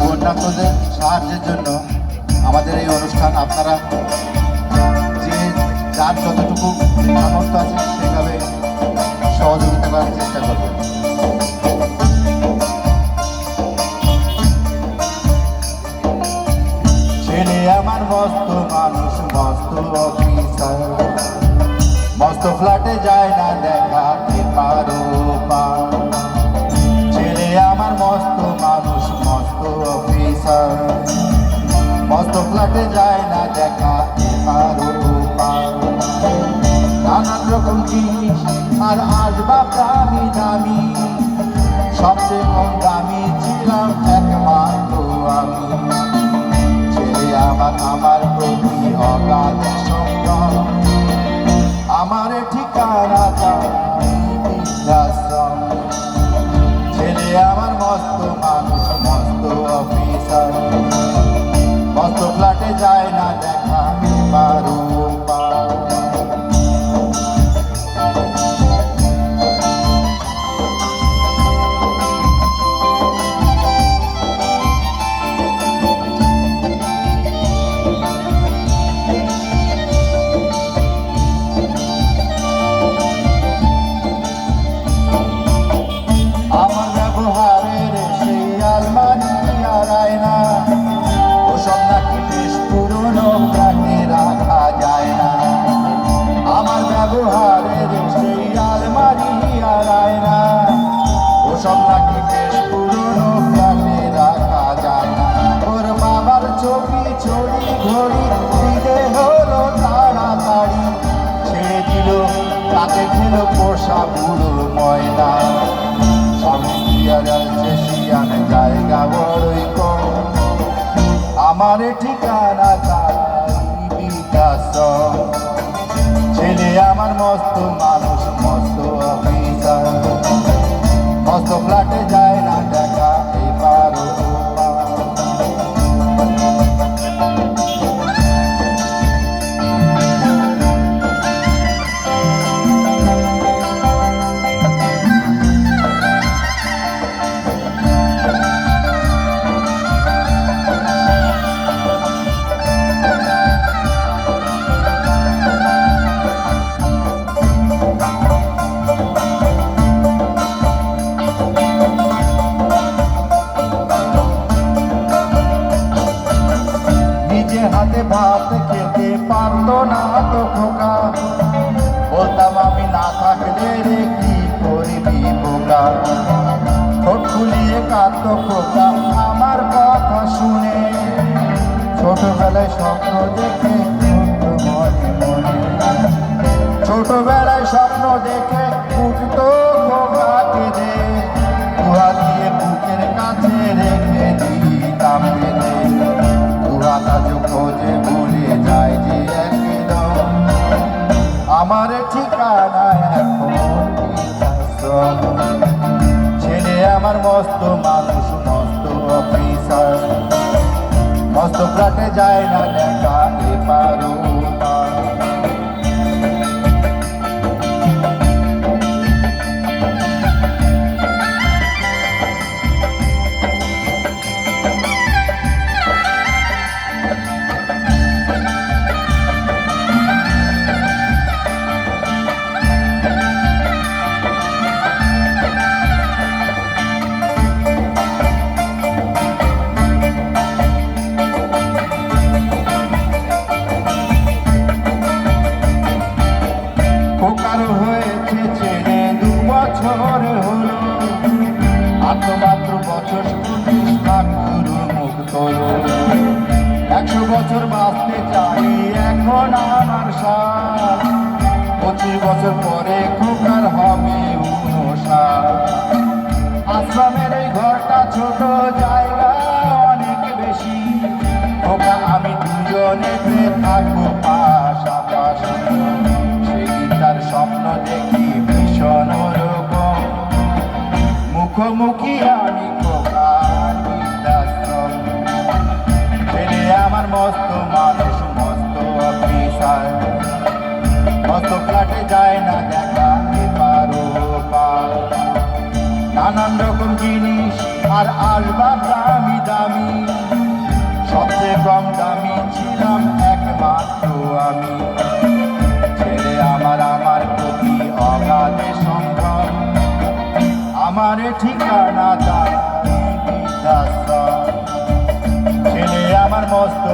বন্যার্থদের সাহায্যের জন্য আমাদের এই অনুষ্ঠান আপনারা যে যার যতটুকু সামর্থ্য আছে সেভাবে সহযোগিতা করার চেষ্টা করবেন। আর আসবা দামি দামি সবচেয়ে কম দামি ওসব নাকি বেশ পুরনো ফ্ল্যাটে রাখা যায়। ওর বাবার ছবি ছড়ি ঘড়ি, দিতে হলো তাড়াতাড়ি। ছেড়ে দিল তাকে খেল পোষা বুড়ো ময়না। স্বামী জ্বালছে শিয়ান জায়গা বড়ই কম। আমার ঠিকানা চাই বিকাশ। ছেলে আমার মস্ত মানুষ। ভাত খেতে পারতো না তো খোকা। বলতাম, আমি না থাকলে রে কি করবি বোকা ঠোঁট খুলিয়ে কাঁদত খোকা আমার কথা শুনে। ছোটবেলায় স্বপ্ন দেখে আমার ঠিকানা এখন। ছেলে আমার মস্ত মানুষ মস্ত অফিসার মস্ত ফ্ল্যাটে যায় না দেখা মাত্র বছর পঁচিশ ঠাকুর মুখ তোলো। একশো বছর বাঁচতে চাই এখন আমার সাথ পঁচিশ বছর পরে খোকার হবে উনষাট আশ্রমের এই ঘরটা ছোট জায়গা অনেক বেশি। খোকা, আমি দুজনে থাকব নানান রকম জিনিস, আর আসবাব দামি দামি। সবচেয়ে কম দামি ছিলাম একমাত্র আমি। ছেলে আমার আমার প্রতি অগাধে সম্ভ্রম। আমার ঠিকানা তার ছেলে আমার মস্ত